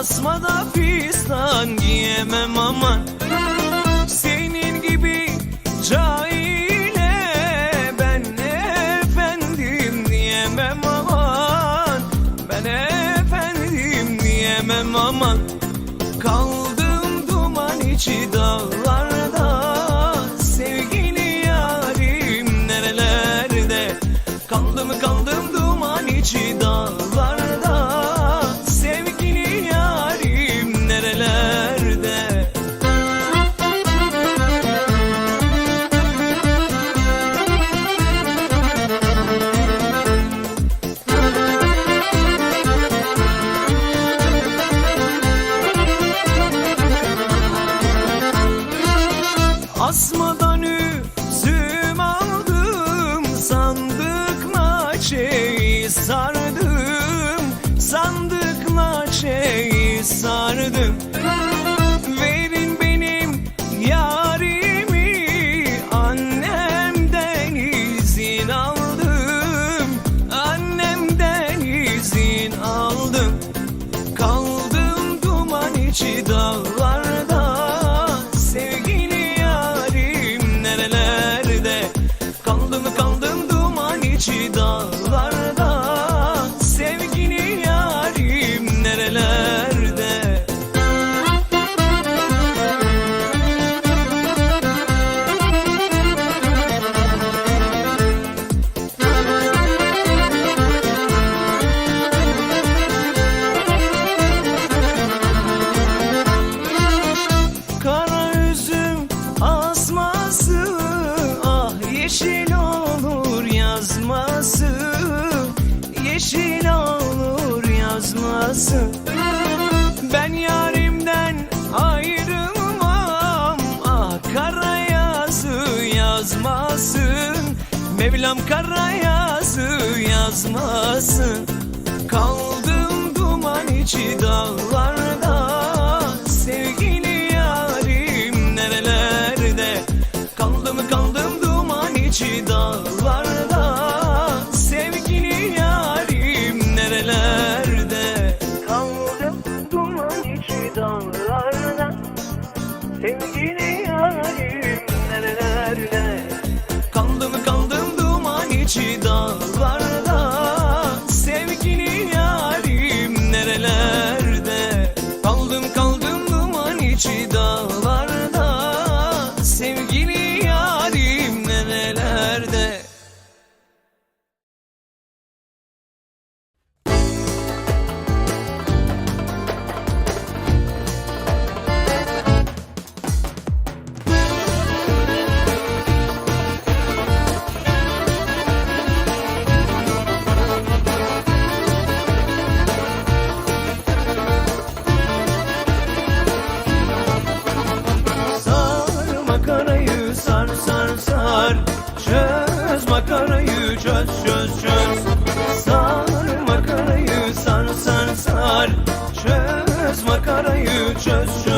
Asmada fistan giyemem aman. Senin gibi cahile Ben efendim diyemem aman. Ben efendim diyemem aman. Kaldım duman içi dağlarda. Sevgili yarim nerelerde? Kaldım kaldım duman içi dağlarda Asmadan üzüm aldım Sandıkla çeyi sardım Sandıkla çeyi sardım. Verin benim yarimi Annemden izin aldım Annemden izin aldım. Kaldım duman içi yazması Ben yarimden ayrılmam. Ah kara yazı yazmasın. Mevlam kara yazı yazmasın. Kaldım duman içi dağlarda Sevgili yarim nerelerde Çöz makarayı çöz çöz çöz. Sar makarayı sar sar sar. Çöz makarayı çöz çöz